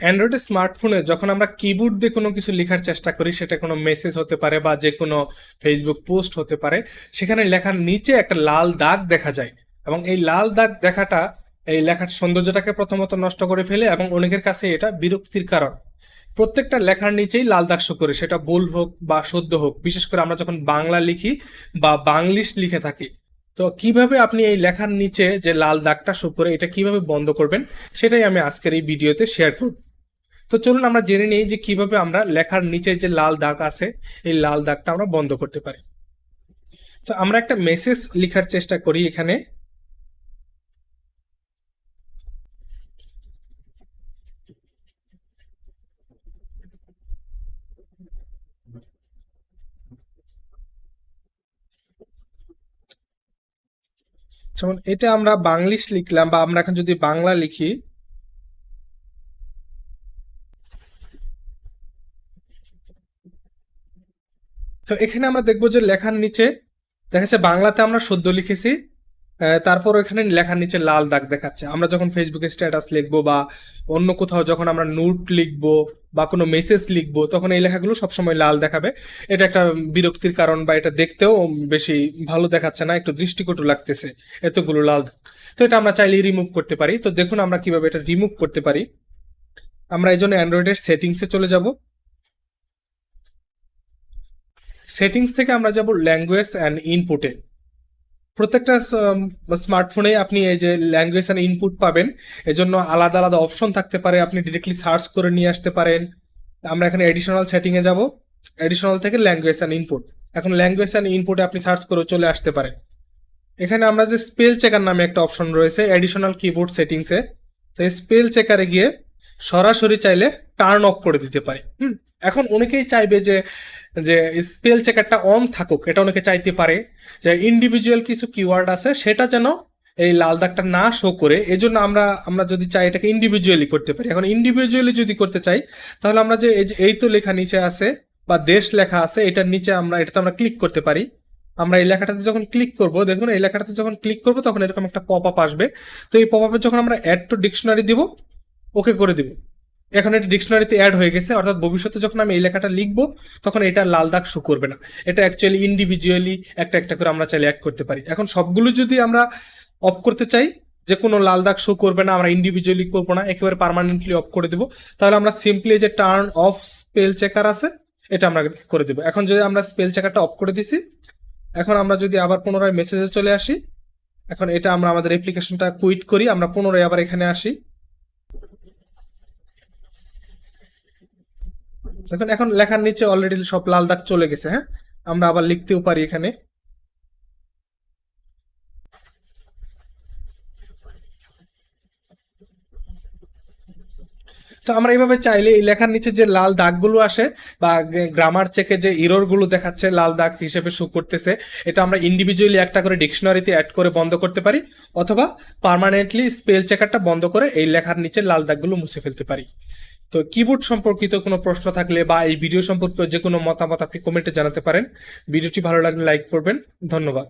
অ্যান্ড্রয়েডের স্মার্টফোনে যখন আমরা কিবোর্ড দিয়ে কোনো কিছু লেখার চেষ্টা করি, সেটা কোনো মেসেজ হতে পারে বা যে কোনো ফেসবুক পোস্ট হতে পারে, সেখানে লেখার নিচে একটা লাল দাগ দেখা যায়। এবং এই লাল দাগ দেখাটা, এই লেখার সৌন্দর্যটাকে প্রথমত নষ্ট করে ফেলে এবং অনেকের কাছে এটা বিরক্তির কারণ। প্রত্যেকটা লেখার নিচেই লাল দাগ শো করে, সেটা ভুল হোক বা শুদ্ধ হোক। বিশেষ করে আমরা যখন বাংলা লিখি বা বাংলিশ লিখে থাকি, তো কীভাবে আপনি এই লেখার নিচে যে লাল দাগটা শো করে, এটা কীভাবে বন্ধ করবেন, সেটাই আমি আজকের এই ভিডিওতে শেয়ার করব। তো চলুন আমরা জেনে নিই যে কীভাবে আমরা লেখার নিচের যে লাল দাগ আছে, এই লাল দাগটা আমরা বন্ধ করতে পারি। তো আমরা একটা মেসেজ লেখার চেষ্টা করি এখানে। যেমন এটা আমরা বাংলিশ লিখলাম বা আমরা এখন যদি বাংলা লিখি তো এখানে আমরা দেখব যে লেখার নিচে, দেখা যাচ্ছে বাংলাতে আমরা সদ্য লিখেছি তারপর এখানে লেখার নিচে লাল দাগ দেখাচ্ছে। আমরা যখন ফেসবুকে স্ট্যাটাস লিখব বা অন্য কোথাও যখন আমরা নোট লিখব বা কোনো মেসেজ লিখব, তখন এই লেখাগুলো সবসময় লাল দেখাবে। এটা একটা বিরক্তির কারণ বা এটা দেখতেও বেশি ভালো দেখাচ্ছে না, একটু দৃষ্টিকটু লাগতেছে, এতগুলো লাল দাগ। তো এটা আমরা চাইলেই রিমুভ করতে পারি। তো দেখুন আমরা কীভাবে এটা রিমুভ করতে পারি। আমরা এই জন্য অ্যান্ড্রয়েডের সেটিংসে চলে যাব। সেটিংস থেকে আমরা যাব ল্যাঙ্গুয়েজ অ্যান্ড ইনপুটে প্রত্যেকটা স্মার্টফোনে আপনি এই যে ল্যাঙ্গুয়েজ অ্যান্ড ইনপুট পাবেন, এজন্য আলাদা আলাদা অপশন থাকতে পারে, আপনি ডিরেক্টলি সার্চ করে নিয়ে আসতে পারেন। আমরা এখানে এডিশনাল সেটিংয়ে যাব এডিশনাল থেকে ল্যাঙ্গুয়েজ অ্যান্ড ইনপুট এখন ল্যাঙ্গুয়েজ অ্যান্ড ইনপুটে আপনি সার্চ করে চলে আসতে পারেন। এখানে আমরা যে স্পেল চেকার নামে একটা অপশন রয়েছে এডিশনাল কিবোর্ড সেটিংসে তো এই স্পেল চেকারে গিয়ে সরাসরি চাইলে টার্ন অফ করে দিতে পারি। হুম, এখন অনেকেই চাইবে যে যে স্পেল চেকারটা অন থাকুক, এটা অনেকে চাইতে পারে, যে ইন্ডিভিজুয়াল কিছু কিওয়ার্ড আছে, সেটা যেন এই লাল দাগটা না শো করে এই জন্য আমরা আমরা যদি চাই এটাকে ইন্ডিভিজুয়ালি করতে পারি। এখন ইন্ডিভিজুয়ালি যদি করতে চাই, তাহলে আমরা যে, এই যে, এই তো লেখা নিচে আছে, বা দেশ লেখা আছে, এটার নিচে আমরা, এটাতে আমরা ক্লিক করতে পারি। আমরা এই লেখাটাতে যখন ক্লিক করব, দেখুন এই লেখাটাতে যখন ক্লিক করব, তখন এরকম একটা পপ আপ আসবে। তো এই পপ আপে যখন আমরা অ্যাড টু ডিকশনারি দিব ওকে করে দিব। এখন এটা ডিকশনারিতে অ্যাড হয়ে গেছে, অর্থাৎ ভবিষ্যতে যখন আমি এই লেখাটা লিখব, তখন এটা লাল দাগ শো করবে না। এটা অ্যাকচুয়ালি ইন্ডিভিজুয়ালি একটা একটা করে আমরা চাইলে অ্যাড করতে পারি। এখন সবগুলো যদি আমরা অফ করতে চাই, যে কোনো লাল দাগ শো করবে না, আমরা ইন্ডিভিজুয়ালি করব না, একেবারে পার্মানেন্টলি অফ করে দেবো, তাহলে আমরা সিম্পলি যে টার্ন অফ স্পেল চেকার আছে, এটা আমরা করে দেবো। এখন যদি আমরা স্পেল চেকারটা অফ করে দিছি, এখন আমরা যদি আবার পুনরায় মেসেজে চলে আসি, এখন এটা আমরা আমাদের অ্যাপ্লিকেশনটা কুইট করি, আমরা পুনরায় আবার এখানে আসি। দেখুন এখন লেখার নিচে অলরেডি সব লাল দাগ চলে গেছে হ্যাঁ? আমরা আবার লিখতেও পারি এখানে। তো আমরা এইভাবে চাইলে এই লেখার নিচে যে লাল দাগগুলো আসে বা গ্রামার চেকে যে ইররগুলো দেখাচ্ছে, লাল দাগ হিসেবে শো করতেছে, এটা আমরা ইন্ডিভিজুয়ালি একটা করে ডিকশনারিতে অ্যাড করে বন্ধ করতে পারি, অথবা পার্মানেন্টলি স্পেল চেকারটা বন্ধ করে এই লেখার নিচে লাল দাগগুলো মুছে ফেলতে পারি। তো কিবোর্ড সম্পর্কিত কোনো প্রশ্ন থাকলে বা এই ভিডিও সম্পর্কে যে কোনো মতামত আপনি কমেন্টে জানাতে পারেন। ভিডিওটি ভালো লাগলে লাইক করবেন। ধন্যবাদ।